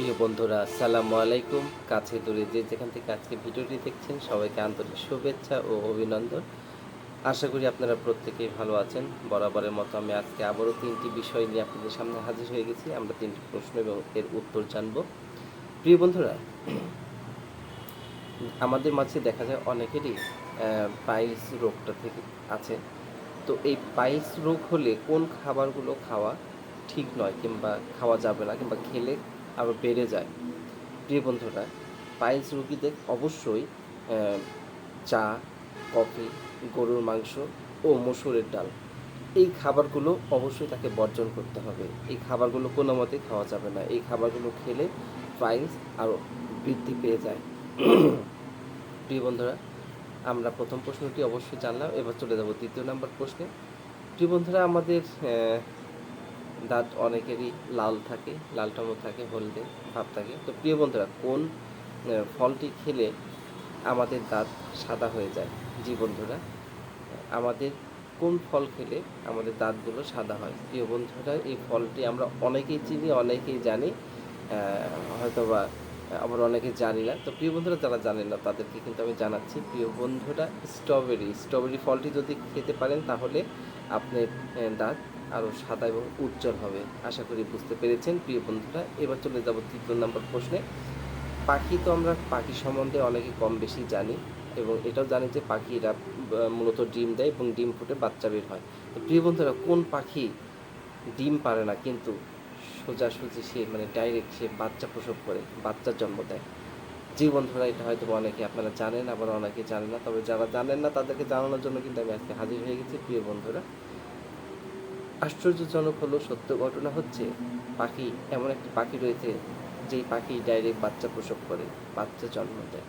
প্রিয় বন্ধুরা, আসসালামু আলাইকুম। কাছে দূরে যে যেখান থেকে আজকে ভিডিওটি দেখছেন, সবাইকে আন্তরিক শুভেচ্ছা ও অভিনন্দন। আশা করি আপনারা প্রত্যেকেই ভালো আছেন। বরাবরের মতো আমি আজকে আবারও তিনটি বিষয় নিয়ে আপনাদের সামনে হাজির হয়ে গেছি। আমরা তিনটি প্রশ্ন এবং এর উত্তর জানব। প্রিয় বন্ধুরা, আমাদের মাঝে দেখা যায় অনেকেরই পাইলস রোগটা থেকে আছে। তো এই পাইলস রোগ হলে কোন খাবারগুলো খাওয়া ঠিক নয় কিংবা খাওয়া যাবে না কিংবা খেলে আরও বেড়ে যায়। প্রিয় বন্ধুরা পাইলস রোগীদের অবশ্যই চা, কফি, গরুর মাংস ও মসুরের ডাল, এই খাবারগুলো অবশ্যই তাকে বর্জন করতে হবে। এই খাবারগুলো কোনো মতেই খাওয়া যাবে না। এই খাবারগুলো খেলে পাইলস আরও বৃদ্ধি পেয়ে যায়। প্রিয় বন্ধুরা, আমরা প্রথম প্রশ্নটি অবশ্যই জানলাম, এবার চলে যাব দ্বিতীয় নাম্বার প্রশ্নে। প্রিয় বন্ধুরা, আমাদের দাঁত অনেকেরই লাল থাকে, লাল লালটামো থাকে, হলদে ভাব থাকে। তো প্রিয় বন্ধুরা, কোন ফলটি খেলে আমাদের দাঁত সাদা হয়ে যায়? জি বন্ধুরা, আমাদের কোন ফল খেলে আমাদের দাঁতগুলো সাদা হয়? প্রিয় বন্ধুরা, এই ফলটি আমরা অনেকেই চিনি, অনেকেই জানি। হয়তোবা আবার অনেকে জানি না। তো প্রিয় বন্ধুরা যারা জানেন না তাদেরকে কিন্তু আমি জানাচ্ছি প্রিয় বন্ধুরা স্ট্রবেরি স্ট্রবেরি ফলটি যদি খেতে পারেন তাহলে আপনার আহ, দাঁত আরও সাদা এবং উজ্জ্বল হবে। আশা করি বুঝতে পেরেছেন প্রিয় বন্ধুরা। এবার চলে যাব তৃতীয় নম্বর প্রশ্নে। পাখি তো আমরা পাখি সম্বন্ধে অনেকে কম বেশি জানি এবং এটাও জানি যে পাখিরা মূলত ডিম দেয় এবং ডিম ফুটে বাচ্চা বের হয়। তো প্রিয় বন্ধুরা কোন পাখি ডিম পারে না কিন্তু সোজাসুজি সে মানে ডাইরেক্ট সে বাচ্চা প্রসব করে, বাচ্চার জন্ম দেয়। জি বন্ধুরা এটা হয়তো অনেকে আপনারা জানেন, আবার অনেকে জানেন না। তবে যারা জানেন না, তাদেরকে জানানোর জন্য কিন্তু আমি আজকে হাজির হয়ে গেছি, প্রিয় বন্ধুরা। আশ্চর্যজনক হলো, সত্য ঘটনা হচ্ছে, পাখি, এমন একটি পাখি রয়েছে, যেই পাখি ডাইরেক্ট বাচ্চা প্রসব করে, বাচ্চা জন্ম দেয়।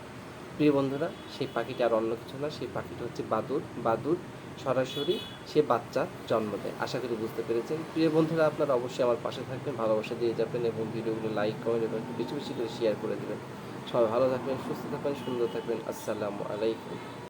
প্রিয় বন্ধুরা, সেই পাখিটা আর অন্য কিছু না, সেই পাখিটা হচ্ছে বাদুর বাদুর সরাসরি সে বাচ্চা জন্ম দেয়। আশা করি বুঝতে পেরেছেন। প্রিয় বন্ধুরা, আপনারা অবশ্যই আমার পাশে থাকবেন, ভালোবাসা দিয়ে যাবেন এবং ভিডিওগুলো লাইক, কমেন্ট এবং বেশি বেশি করে শেয়ার করে দেবেন। সবাই ভালো থাকবেন, সুস্থ থাকবেন, সুন্দর থাকবেন। আসসালামু আলাইকুম।